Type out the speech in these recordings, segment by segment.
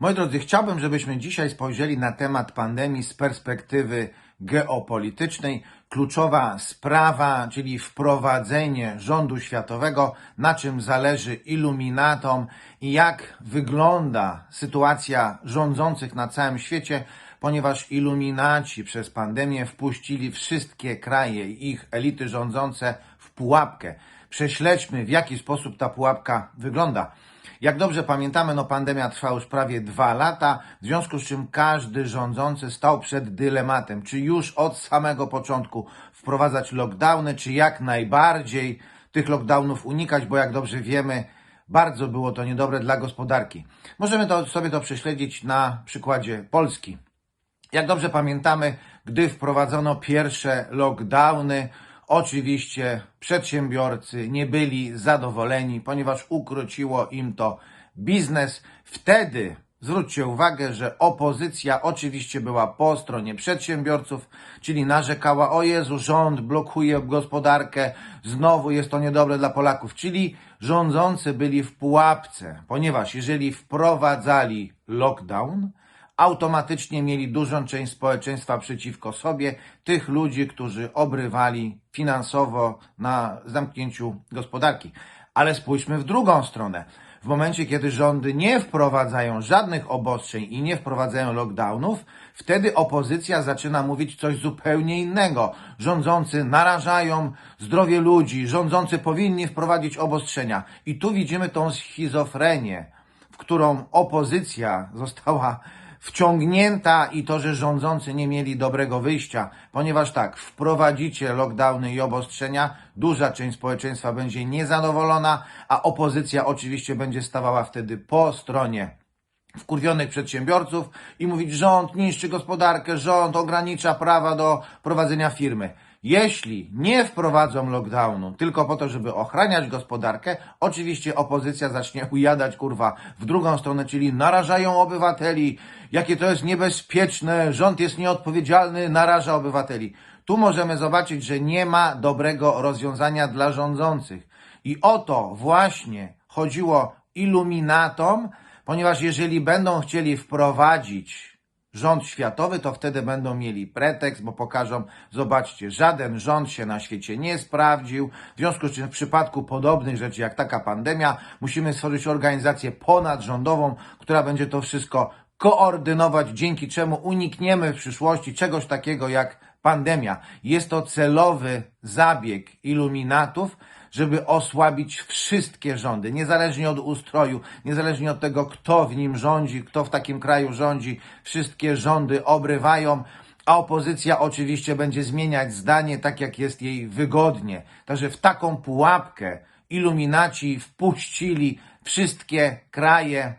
Moi drodzy, chciałbym, żebyśmy dzisiaj spojrzeli na temat pandemii z perspektywy geopolitycznej. Kluczowa sprawa, czyli wprowadzenie rządu światowego, na czym zależy iluminatom i jak wygląda sytuacja rządzących na całym świecie, ponieważ iluminaci przez pandemię wpuścili wszystkie kraje i ich elity rządzące w pułapkę. Prześledźmy, w jaki sposób ta pułapka wygląda. Jak dobrze pamiętamy, no pandemia trwa już prawie dwa lata, w związku z czym każdy rządzący stał przed dylematem, czy już od samego początku wprowadzać lockdowny, czy jak najbardziej tych lockdownów unikać, bo jak dobrze wiemy, bardzo było to niedobre dla gospodarki. Możemy to, sobie to prześledzić na przykładzie Polski. Jak dobrze pamiętamy, gdy wprowadzono pierwsze lockdowny, oczywiście przedsiębiorcy nie byli zadowoleni, ponieważ ukróciło im to biznes. Wtedy zwróćcie uwagę, że opozycja oczywiście była po stronie przedsiębiorców, czyli narzekała: O Jezu, rząd blokuje gospodarkę, znowu jest to niedobre dla Polaków. Czyli rządzący byli w pułapce, ponieważ jeżeli wprowadzali lockdown, automatycznie mieli dużą część społeczeństwa przeciwko sobie, tych ludzi, którzy obrywali finansowo na zamknięciu gospodarki. Ale spójrzmy w drugą stronę. W momencie, kiedy rządy nie wprowadzają żadnych obostrzeń i nie wprowadzają lockdownów, wtedy opozycja zaczyna mówić coś zupełnie innego. Rządzący narażają zdrowie ludzi, rządzący powinni wprowadzić obostrzenia. I tu widzimy tą schizofrenię, w którą opozycja została wciągnięta i to, że rządzący nie mieli dobrego wyjścia, ponieważ tak, wprowadzicie lockdowny i obostrzenia, duża część społeczeństwa będzie niezadowolona, a opozycja oczywiście będzie stawała wtedy po stronie wkurwionych przedsiębiorców i mówić, rząd niszczy gospodarkę, rząd ogranicza prawa do prowadzenia firmy. Jeśli nie wprowadzą lockdownu tylko po to, żeby ochraniać gospodarkę, oczywiście opozycja zacznie ujadać kurwa w drugą stronę, czyli narażają obywateli, jakie to jest niebezpieczne, rząd jest nieodpowiedzialny, naraża obywateli. Tu możemy zobaczyć, że nie ma dobrego rozwiązania dla rządzących. I o to właśnie chodziło iluminatom, ponieważ jeżeli będą chcieli wprowadzić rząd światowy, to wtedy będą mieli pretekst, bo pokażą, zobaczcie, żaden rząd się na świecie nie sprawdził. W związku z czym w przypadku podobnych rzeczy jak taka pandemia, musimy stworzyć organizację ponadrządową, która będzie to wszystko koordynować, dzięki czemu unikniemy w przyszłości czegoś takiego jak pandemia. Jest to celowy zabieg iluminatów, żeby osłabić wszystkie rządy, niezależnie od ustroju, niezależnie od tego, kto w nim rządzi, kto w takim kraju rządzi, wszystkie rządy obrywają, a opozycja oczywiście będzie zmieniać zdanie tak, jak jest jej wygodnie. Także w taką pułapkę iluminaci wpuścili wszystkie kraje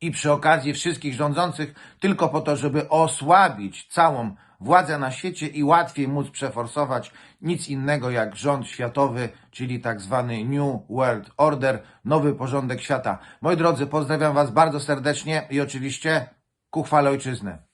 i przy okazji wszystkich rządzących tylko po to, żeby osłabić całą władzę na świecie i łatwiej móc przeforsować nic innego jak rząd światowy, czyli tak zwany New World Order, nowy porządek świata. Moi drodzy, pozdrawiam Was bardzo serdecznie i oczywiście ku chwale ojczyzny.